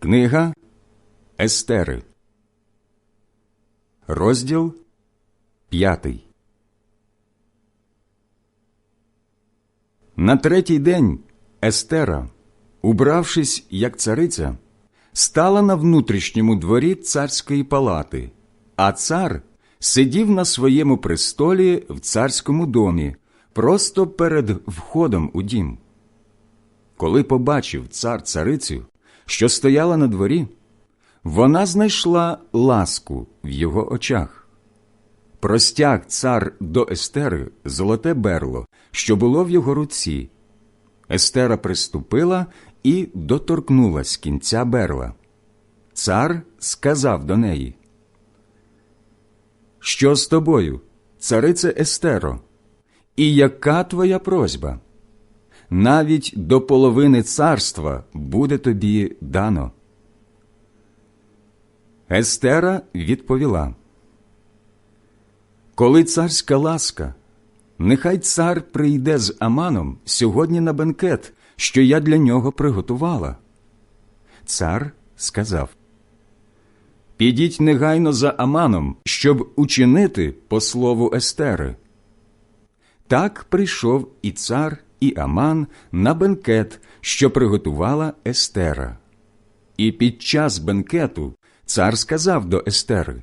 Книга Естери, розділ п'ятий. На третій день Естера, убравшись як цариця, стала на внутрішньому дворі царської палати, а цар сидів на своєму престолі в царському домі, просто перед входом у дім. Коли побачив цар царицю, що стояла на дворі, вона знайшла ласку в його очах. Простяг цар до Естери золоте берло, що було в його руці. Естера приступила і доторкнулась кінця берла. Цар сказав до неї, Що з тобою, царице Естеро, і яка твоя просьба? Навіть до половини царства буде тобі дано. Естера відповіла Коли царська ласка, нехай цар прийде з Аманом сьогодні на бенкет, що я для нього приготувала. Цар сказав Підіть негайно за Аманом, щоб учинити по слову Естери. Так прийшов і цар і Аман на бенкет, що приготувала Естера. І під час бенкету цар сказав до Естери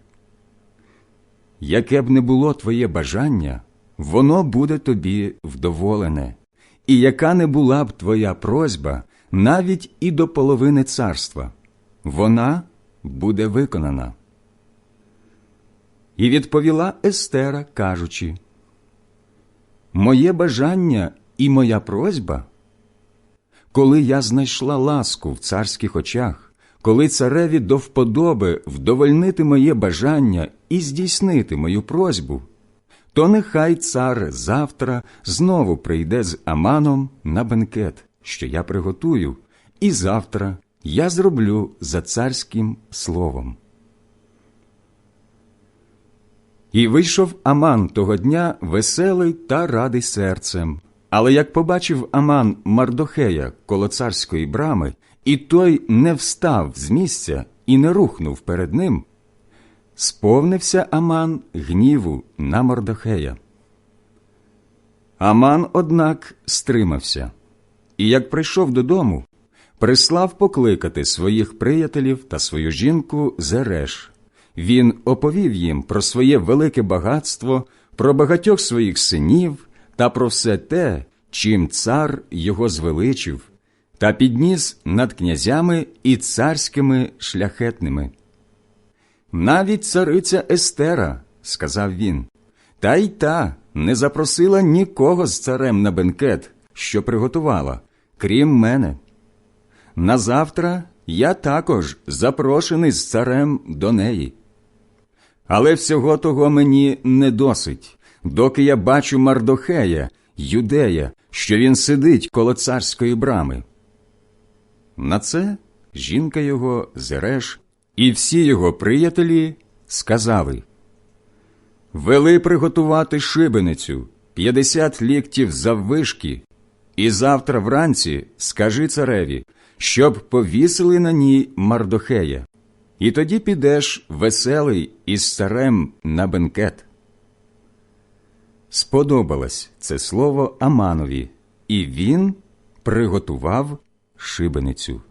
Яке б не було твоє бажання, воно буде тобі вдоволене, і яка не була б твоя просьба навіть і до половини царства, вона буде виконана. І відповіла Естера, кажучи Моє бажання і моя просьба, коли я знайшла ласку в царських очах, коли цареві до вподоби вдовольнити моє бажання і здійснити мою просьбу, то нехай цар завтра знову прийде з Аманом на бенкет, що я приготую, і завтра я зроблю за царським словом. І вийшов Аман того дня веселий та радий серцем. Але як побачив Аман Мардохея коло царської брами, і той не встав з місця і не рухнув перед ним, сповнився Аман гніву на Мардохея. Аман, однак, стримався, і як прийшов додому, прислав покликати своїх приятелів та свою жінку Зереш. Він оповів їм про своє велике багатство, про багатьох своїх синів та про все те, чим цар його звеличив, та підніс над князями і царськими шляхетними. Навіть цариця Естера, сказав він, та й та не запросила нікого з царем на бенкет, що приготувала, крім мене. Назавтра я також запрошений з царем до неї. Але всього того мені не досить, доки я бачу Мардохея, юдея, що він сидить коло царської брами. На це жінка його Зереш і всі його приятелі сказали Вели приготувати шибеницю п'ятдесят ліктів заввишки, і завтра вранці скажи цареві, щоб повісили на ній Мардохея, і тоді підеш веселий із царем на бенкет. Сподобалось це слово Аманові, і він приготував шибеницю.